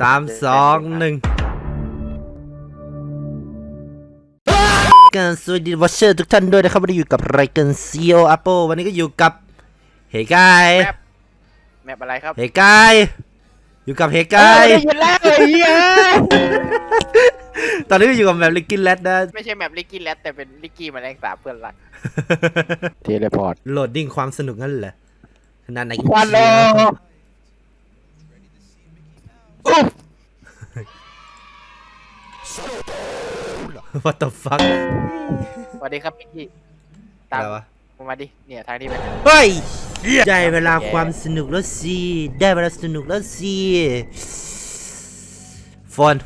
สามสองหนึ่งกันสวัสดีวอชเชอร์ทุกท่านด้วยนะครับวันนี้อยู่กับรายการซีโออัปโปวันนี้ก็อยู่กับเฮกายแมปแมปอะไรครับเฮกายอยู่กับเฮกายได้ยินแล้วไอ้เหี้ยตอนนี้ก็อยู่กับแบบลิกกินแลดนะไม่ใช่แมปลิกกี้แรดแต่เป็นลิกกี้แมลงสาบเพื่อนรักเทเลพอร์ตโหลดดิ้งความสนุกนั่นแหละขนาดไหนควันโล วัตถุฟักสวัสดีครับลิกกี้ตาอะมไรวะผมมาดิ เนี่ยทางนี้ไปเฮ้ยได้เวลาความสนุกแล้วสิได้เวลาสนุกแล้วสิฟอน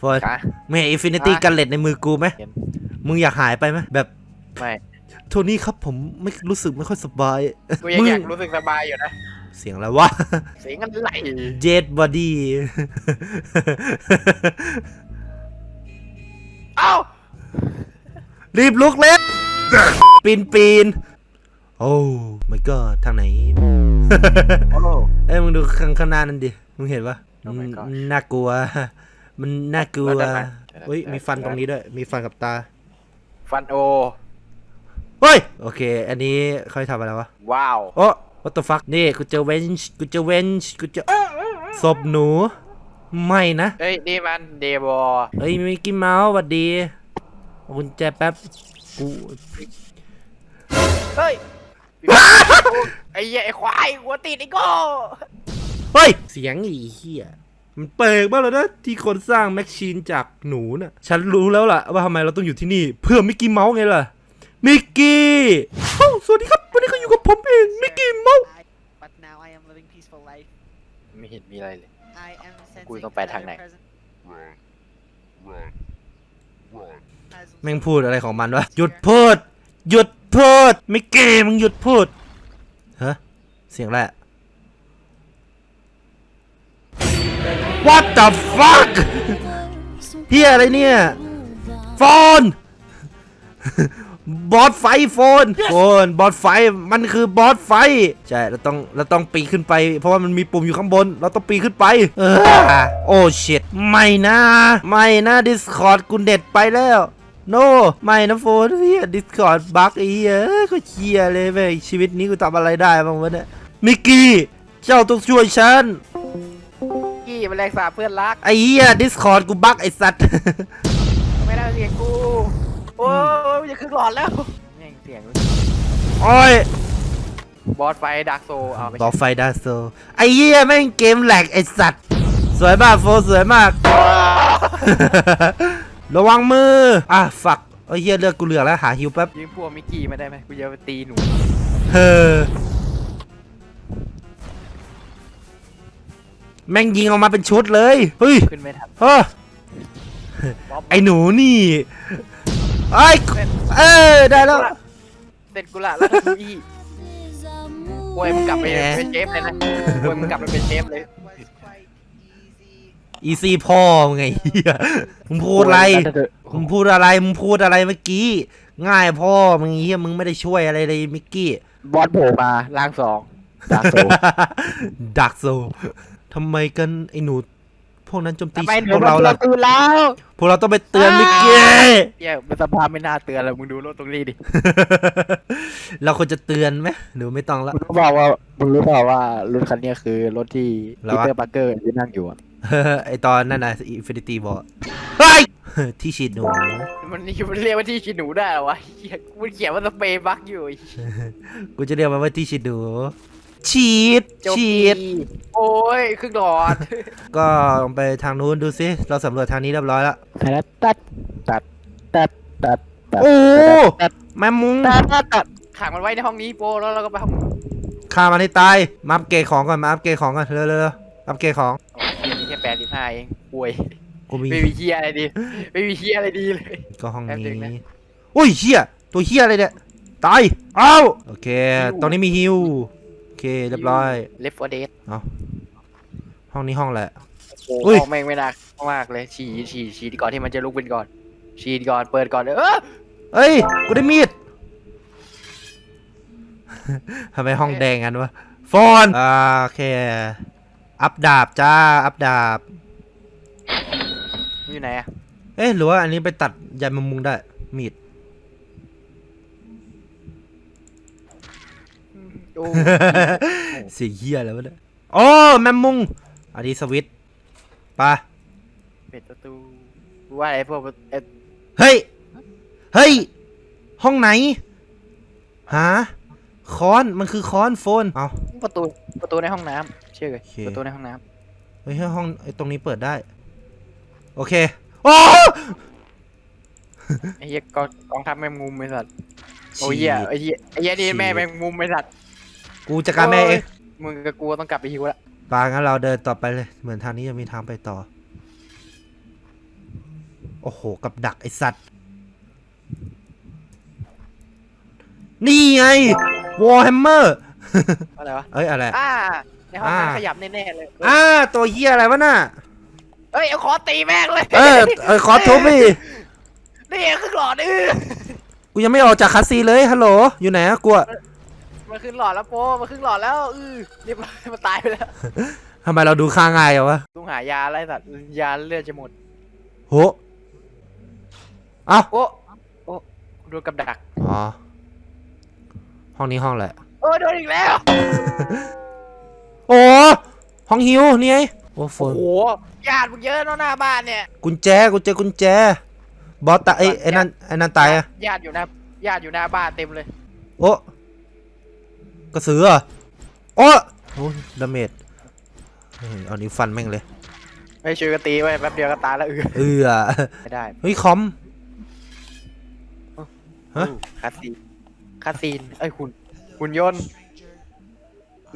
ฟอนขา ไม่เห็นอินฟินิตี้อะ กันเล็ดในมือกูไหมเห็นมึงอยากหายไปไหมแบบไม่ โทนี่ครับผมไม่รู้สึกไม่ค่อยสบาย กูยังมึงอยากรู้สึกสบายอยู่นะ เสียงอะไรวะเสียงกันไหลเจดบอดี้เอ้ารีบลุกเลยปีนปีนโอ้ไม่ก็ทางไหนโอ้โหเอ้ยมึงดูข้างข้างหน้านั่นดิมึงเห็นปะ Oh my มัน gosh น่ากลัว มันน่ากลัวแล้วด้านหลังเฮ้ยมีฟันตรงนี้ด้วย มีฟันกับตา ฟันโอเฮ้ย โอเค อันนี้เขาให้ทำอะไรวะ ว้าวโอ้ what the fuck นี่กูเจอเวนช์กูเจอเวนช์กูเจอศพหนู ไม่นะเฮ้ยนี่มันเดบอเฮ้ยมิกกี้เมาส์สวัสดีเอากุญแจแป๊บกูเฮ้ยไอ้เหี้ยไอ้ควายหัวติดไอ้โก้เฮ้ย เสียงอีเหี้ยมันแปลกมากเลยนะที่คนสร้างแม็กชีนจากหนูน่ะ ฉันรู้แล้วล่ะว่าทำไมเราต้องอยู่ที่นี่ เพื่อมิกกี้เมาส์ไงล่ะ มิกกี้เอ้าสวัสดีครับวันนี้ก็ อยู่กับผมเองมิกกี้เมาส์ But now I am living peaceful life. ไม่เห็นมีอะไรเลย I am sensing กูต้องไปทางไหน present. แม่งพูดอะไรของมันวะหยุดพูด หยุดพูดมิกกี้มึงหยุดพูดฮะเสียงอะไรอะ What the fuck เฮียอะไรเนี่ยโฟน บอสไฟโฟนโฟนบอสไฟมันคือบอสไฟใช่เราต้องเราต้องปีนขึ้นไป เพราะว่ามันมีปุ่มอยู่ข้างบน เราต้องปีนขึ้นไปเออโอ้ชิตไม่นะไม่นะ Discord กูเด็ดไปแล้วโนไม่นะโฟนเฮีย Discord บั๊กไอ้เหี้ยก็เชียเลยเว้ยชีวิตนี้กูทำอะไรได้บ้างวะเนี่ยมิกกี้เจ้าต้องช่วยฉันกี้แมลงสาบเพื่อนรักไอ้เหี้ย Discord กูบั๊กไอ้สัตว์ไม่ได้เสียงกูโอ้ย จะขึ้นหลอดแล้วแม่งเสียงโอ้ยบอสไฟดักโซเอาไปต่อไฟดาโซไอ้เหี้ยแม่งเกมแหลกไอ้สัตว์ สวยมากโฟสวยมาก ระวังมือ อะฝักไอ้เหี้ยเลือกกูเหลือกแล้วหาฮิวแป๊บ ยิงพวกมิกกี้มาได้ไหมกูจะไปตีหนูเฮอแม่งยิงออกมาเป็นชุดเลย เฮ้ยขึ้นไม่ทันเฮ้อบ๊อบไอ้หนูนี่ ไอ้ยเออได้แล้วเสร็จกูละแล้วก็ดูอีโอ้ยมึงกลับไปเป็นเชฟเลยนะโอ้ยมึงกลับไปเป็นเชฟเลย Was quite easy. อีซีพ่อมึงไงเหี้ยมึงพูดอะไร มึงพูดอะไร มึงพูดอะไรเมื่อกี้ ง่ายพ่อมึงเฮียมึงไม่ได้ช่วยอะไรเลยมิกกี้ บอสโผล่มาล่างสองดาร์กโซ ดักโซทำไมกันไอ้หนูพ วกนั้นโจมตีทำไมหนูพวกเราล่ะตื่นแล้วพวกเราต้องไปเตือนมิกกี้เหี้ยเป็นสภาพไม่น่าเตือนเลยมึงดูรถตรงนี้ดิ เราควรจะเตือนไหมหรือไม่ต้องละมึงรู้เปล่าว่ามึงรู้เปล่าว่ารถคันเนี้ยคือรถที่แล้ปีววะเตอร์ปาร์เกอร์ที่นั่งอยู่อะไอตอนนั่นน่ะอินฟินิตี้บอเฮ้ยที่ฉีดหนู มันนี่มันเรียกว่าที่ชิหนูได้เหรอวะเหี้ยมันเขียนว่าสเปรย์บักอยู่ไอ้เหี้ยกูจะเรียกมันว่าที่ฉีดหนู ฉีดโจมฉีตีด โอ้ยครึ่งหลอด ก็ลองไปทางนู้นดูสิ เราสำรวจทางนี้เรียบร้อยแล้ว ตัดตัดตัดตัดตัดตัดโอ้ ตัดแม่มุงตัดตัดตัดขังมันไว้ในห้องนี้โปแล้วเราก็ไปห้องฆ่ามันให้ตาย มาอัปเกรดของก่อน มาอัปเกรดของก่อน เร็วๆๆอัปเกรดของอ๋อเกมนี้แค่แปดสิบห้าเองป่วยกูมี ไม่มีเฮียอะไรดีไม่มีเฮียอะไรดีเลย ก็ห้องแป๊บนึงนะ นี้อุ้ยเฮียตัวเฮียอะไรเนี่ย ตาย เอ้า โอเค ตรงนี้มีฮิวโอ เคเรียบร้อยเลฟโฟเดสห้องนี้ห้องแหละ โอ้อุ้ยห้องแม่งไม่น่ามากเลย ฉี่ฉี่ฉี่ก่อนที่มันจะลุกเป็นก่อน ฉี่ก่อนเปิดก่อนเลยเออเอ้ย กูได้มีด ทำไมห้องแดงกันวะฟอนอ่าโอเค อัพดาบจ้า อัพดาบ อยู่ไหนอะเอ๊ะหรือว่าอันนี้ไปตัดยันมะมุงได้ มีด โอ้เสียเฮียอะไรวะเนี่ยโอ้แมมมุงอันนี้สวิตช์ไปะเป็ดประตูกูว่าไอ้พวกเอ็ดเฮ้ย เฮ้ย ห้องไหน หา ค้อน มันคือค้อนโฟน เอา ประตูประตูในห้องน้ำเชื่อเลยโอเค ประตูในห้องน้เฮ้ยห้องไอ้ตรงนี้เปิดได้ โอเค โอ้ำไอ้เหี้ยกองกองทัพแมงมุมไอ้สัตว์โอ้ยเหี้ยไอ้เหี้ยไอ้เหี้ยนี่แม่แมงมุมไอ้สัตว์ กูจัดการแม่เองมึงกับกูต้องกลับไปฮิวละปางั้นเราเดินต่อไปเลย เหมือนทางนี้จะมีทางไปต่อ โอ้โห กับดักไอสัตว์ นี่ไงวอร์แฮมเมอร์อะไรวะ เอ้ย อะไร อ่า ในห้องอ่าน้ำขยับแน่ๆเลยอ่า ตัวเฮียอะไรวะน่ะ เอ้ย เอาขอตีแม่งเลย เออเออขอทุบพี่นี่ขึ้นหลอดเออกูยังไม่ออกจากคาซีเลย ฮัลโหล อยู่ไหนอะกูอะ มันขึ้นหลอดแล้วโปมันขึ้นหลอดแล้วเออเรียบร้อยมันตายไปแล้วทำไมเราดูค่าง่ายอะวะต้องหายาอะไรสัตว์ยาเลือดจะหมดโหเอ้าโอ้โอ้โดนกับดักอ๋อห้องนี้ห้องแหละโอ้โดนอีกแล้วโอ้ห้องฮิวนี่ไงโอ้โฟโอ้นโหญาติมึงเยอะเนอะหน้าบ้านเนี่ยกุญแจกุญแจกุญแจบอสตายเอ้ยไอ้นั่นไอ้นั่นตายอะญาติอยู่หน้าญาติอยู่หน้าบ้านเต็มเลย โอ้ กระสือเหรอโอ้โอ้ยดาเมจเฮ้ยเอานิ้วฟันแม่งเลยไม่ช่วยกันตีไว้แป๊บเดียวก็ตายแล้วเออเออไม่ได้เฮ้ยคอมฮะคาซีนคาซีนเอ้ยหุ่นหุ่นยนต์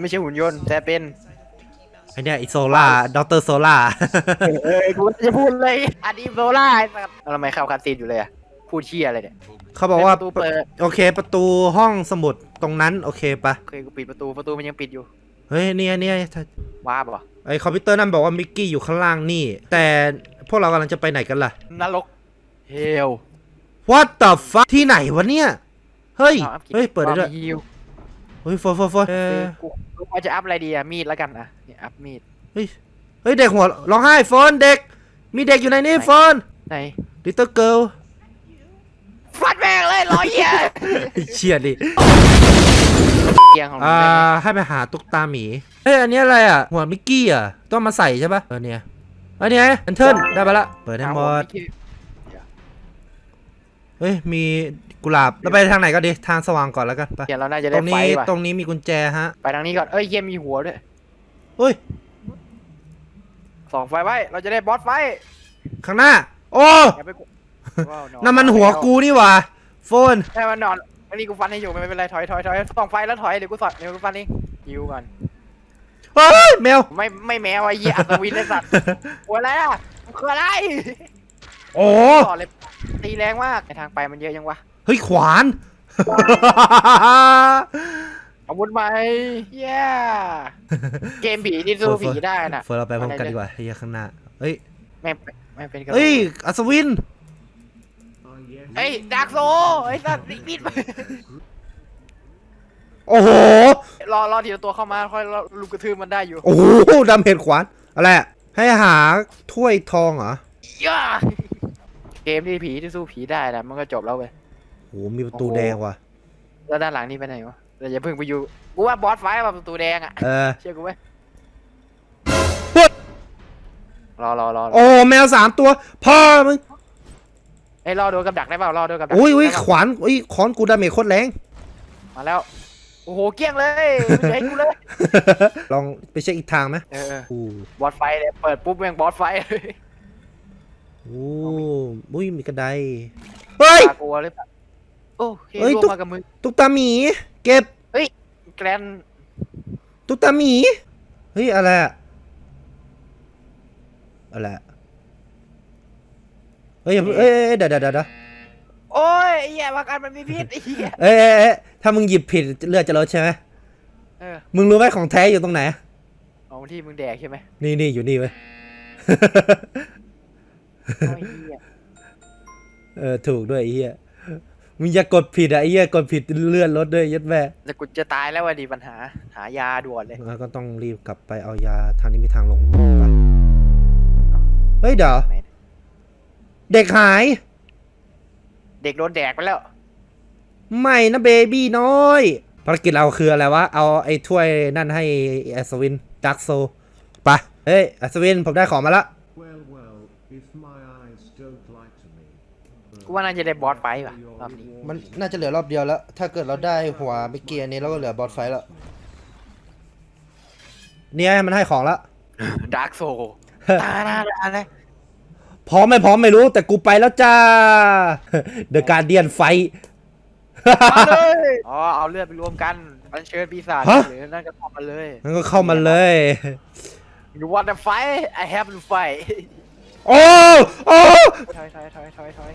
ไม่ใช่หุ่นยนต์แต่เป็นไอเนี่ยไอโซล่าด็อกเตอร์โซล่าเอ้ยกูจะพูดเลยอันนี้โซล่าไอ้สัตว์แล้วทำไมเข้าคาซีนอยู่เลยอะ พูดเชี่ยอะไรเนี่ยเขาบอกว่า ประตูเปิดโอเค ประตูห้องสมุดตรงนั้น โอเคปะเคยกูปิดประตูประตูมันยังปิดอยู่เฮ้ยเนี่ยเนี่ยว้าบเหรอไอคอมพิวเตอร์นั่นบอกว่ามิกกี้อยู่ข้างล่างนี่ แต่พวกเรากำลังจะไปไหนกันล่ะนรกเฮล What the fuck ที่ไหนวะเนี่ย เฮ้ยเฮ้ย เปิดได้ด้วยฮิวเฮ้ยโฟนโฟนโฟนเออกูกูว่าจะอัพอะไรดีอะมีดแล้วกันอะเนี่ยอัพมีดเฮ้ย เฮ้ย เด็กหัวร้องไห้โฟนเด็ก มีเด็กอยู่ในนี้ไหนโฟนไหน little girl ฟัดแม่งเลยร้อยเหี้ยเชียดิเตียงของมึอ่างได้ไงให้ไปหาตุ๊กตาหมีเฮ้ย อันนี้อะไรอะ หัวมิกกี้อะ ต้องมาใส่ใช่ปะเออเนี่ยอันนี้แอนเทิร์นได้ไปละ เปิดให้หมด เฮ้ย มีกุหลาบ แล้วไปทางไหนก็ดี ทางสว่างก่อนแล้วกัน ไปเดี๋ยวเราน่าจะตได้รงไฟนี้ ว่ะตรงนี้มีกุญแจฮะ ไปทางนี้ก่อนเอ้ยเยี่ยมมีหัวด้วยเฮ้ยสองไฟไว้เราจะได้บอสไฟข้างหน้า โอ้ อย่าไปกลัว ว้าวนอนนั่นมันหัวกูนี่หว่าโฟน แค่มันนอนอันนี้กูฟันให้อยู่ไม่เป็นไรถอยถอยถอยส่องไฟแล้วถอยเดี๋ยวกูสอดเดี๋ยวกูฟันเองยิวก่อนเฮ้ยแมว ไม่ไม่แม้ว่าเหี้ยอัศวินเลยสัตว์หัวอะไรอะมันคืออะไรโอ้ต่อเลยตีแรงมากในทางไปมันเยอะยังวะเฮ้ยขวาน อาวุธใหม่เย้เกมผีที่สู้ผีได้น่ะเฟิร์นเราไปพร้อมกันดีกว่าเฮียข้างหน้าเฮ้ยไม่ไม่เป็นกระเฮ้ย อัศวิน เฮ้ยดาร์กโซไอ้สัตว์ปิดโอ้โห รอรอทีละตัวเข้ามาค่อยลูกกระทืบมันได้อยู่โอ้โหดำเห็นขวาน อะไรอะให้หาถ้วยทองเหรอ ย่าเกมที่ผีที่สู้ผีได้นะมันก็จบแล้วเว้ยโอ้โหมีประตูโอ้โหแดงว่ะ แล้วด้านหลังนี่ไปไหนวะเราอย่าเพิ่งไปอยู่ กูว่าบอสไฟท์แบบประตูแดงอะ เออ เชื่อกูไหมปุ๊ดรอรอรอรอโอ้ แมวสามตัว พ่อมึงไอ้ยรอโดนกับดักได้เปล่ารอโดนกับดักอุ้ยอุ้ยได้เปล่าขวานอุ้ยขอนกูดาเมจโคตรแรง มาแล้วโอ้โหเกลี้ยงเลยไม่ให้กูเลยลองไปเช็คอีกทางไหมเออเออโอ้บอสไฟท์เนี่ยเปิดปุ๊บแม่งบอสไฟท์เลยโหอุ้ยมีกระไดเฮ้ย ตากลัวหรือเปล่าโอ้เคเฮ้ยร่วตุ๊งกมากับมึงตุ๊กตาหมี เก็บแกรนตุ๊กตาหมี เฮ้ยอะไรอะอะไรอะ เฮ้ยอย่าเพิ่งเอ้ยเอ้ยเอ้ยเดี๋ยวเดี๋ยวเดี๋ยวโอ้ยไอ้เหี้ยว่ากันมันมีพิษไอ้เหี้ยเอ้ยเอ้ยเอ้ยถ้ามึงหยิบผิดเลือดจะลดใช่ไหมเออมึงรู้ไหมของแท้อยู่ตรงไหน เอาที่มึงแดกใช่ไหมนี่นี่อยู่นี่เว้ยโอ้ยเหี้ยเออถูกด้วยไอ้เหี้ยมึงอย่ากดผิดอะไอ้เหี้ยกดผิดเลื่อนรถด้วยยัดแม่แต่กูจะตายแล้วว่ะดิปัญหา หายาด่วนเลย แล้วก็ต้องรีบกลับไปเอายาทางนี้มีทางลงไปเฮ้ยเดี๋ยว ไหน เด็กหาย เด็กโดนแดกไปแล้ว ไม่นะเบบี้น้อย ภารกิจเราคืออะไรวะ เอาไอ้ถ้วยนั่นให้อัศวินดักโซไปเฮ้ยอัศวินผมได้ของมาละ Well, well, if my eyes don't lie to me. กูว่าน่าจะได้บอสไฟท์ว่ะรอบนี้ มันน่าจะเหลือรอบเดียวแล้ว ถ้าเกิดเราได้หัวเมื่อกี้อันนี้เราก็เหลือบอสไฟท์แล้ว เนี่ยมันให้ของแล้วดาร์กโซตาหน้าตาเลย พร้อมไม่พร้อมไม่รู้แต่กูไปแล้วจ้า The Guardian Fight มาเลยอ๋อเอาเลือดไปรวมกันอันเชิญปีศาจฮะ หรือนั่นก็เข้ามาเลยมันก็เข้ามาเลย You want to fight I have to fight โอ้โอ้ถอยถอยถอยถอยถอย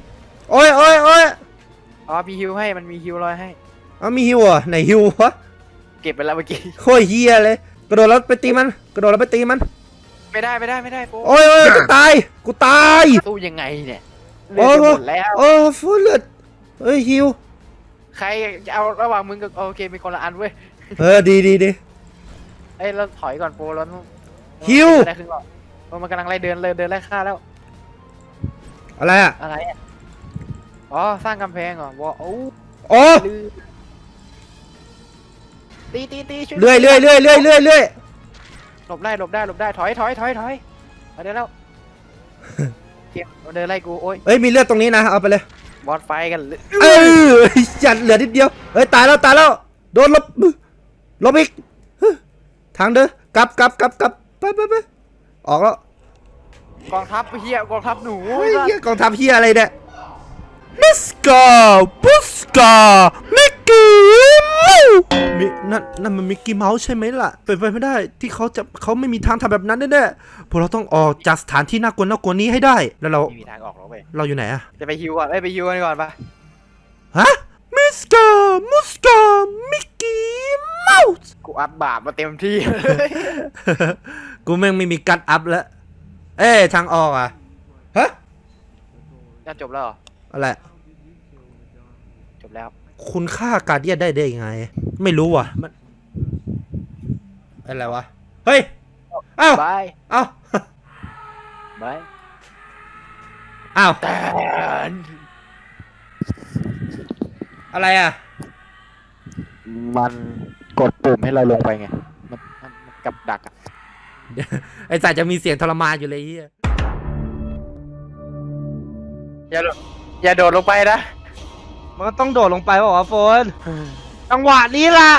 โอ้ยโอ้ยโอ้ยอ๋อมีฮิวให้มันมีฮิวลอยให้ เอามีฮิวเหรอะไหนฮิววะเก็บไปแล้วเมื่อกี้โคตรเฮียเลย กระโดดแล้วไปตีมัน กระโดดแล้วไปตีมัน ไม่ได้ไม่ได้ไม่ได้โป๊โอ้ยโอ้ยกูตาย กูตาย สู้ยังไงเนี่ยโอ้เลือดยจะหมดแล้ว โอ้ฟูเลือดเอ้ยฮิว ใครจะเอาระหว่างมึงกับโอเคมีคนละอันเว้ยเออดีดีดี เอ้ยเราถอยก่อนโปรแล้วฮิวได้ครึ่งหลอดโอ้มันกำลังไล่เดินเลยเดินไล่ฆ่าแล้วอะไรอะอะไรอะอ๋อสร้างกำแพงเหรอวอโอ้โอ้ลืมตีตีตีช่วยเลื่อยเลื่อยเลื่อยเลื่อยเลื่อยเลื่อย หลบได้หลบได้หลบได้ถอยถอยถอยถอยมาเดินแล้วเก็บเดินไล่กูโอ้ยเอ้ยมีเลือดตรงนี้นะเอาไปเลยบอสไฟกันเลยเออจัดเหลือนิดเดียวเฮ้ยตายแล้วตายแล้วโดนลบลบอีกฮึทางเด้อกลับกลับกลับกลับไปไปไปออกแล้วกองทัพเฮียกองทัพหนูเฮ้ยเหี้ยกองทัพเฮียอะไรเนี่ยมิสกาบุสกามิกกี้ มินั่นนั่นมันมิกกี้เมาส์ใช่ไหมล่ะ เป็นไปไม่ได้ที่เขาจะเขาไม่มีทางทำแบบนั้นแน่ๆพวกเราต้องออกจากสถานที่น่ากลัวน่ากลัวนี้ให้ได้ แล้วเรา ไม่มีทางออกหรอกเว้ยเราอยู่ไหนอะจะไปฮิวก่อนเอ้ยไปฮิวกันก่อนปะฮะ มิสกามุสกามิกกี้เมาส์ กูอัดบาปมาเต็มที่ กูแม่งไม่มีกัดอัพแล้ว เอ้ยทางออกอะฮะ น่าจบแล้วเหรออะไร จบแล้ว คุณฆ่าการเดียนได้ได้ยังไง ไม่รู้ว่ะ มัน อะไรวะ เฮ้ย เอ้าบายเอ้าบายเอ้าแต่อะไรอะ มันกดปุ่มให้เราลงไปไง มันมันมันกับดักอะไอ้สายจะมีเสียงทรมานอยู่เลยไอ้เฮียอย่าโดดอย่าโดดลงไปนะ มันก็ต้องโดดลงไปเปล่าวะโฟน จังหวะนี้ล่ะ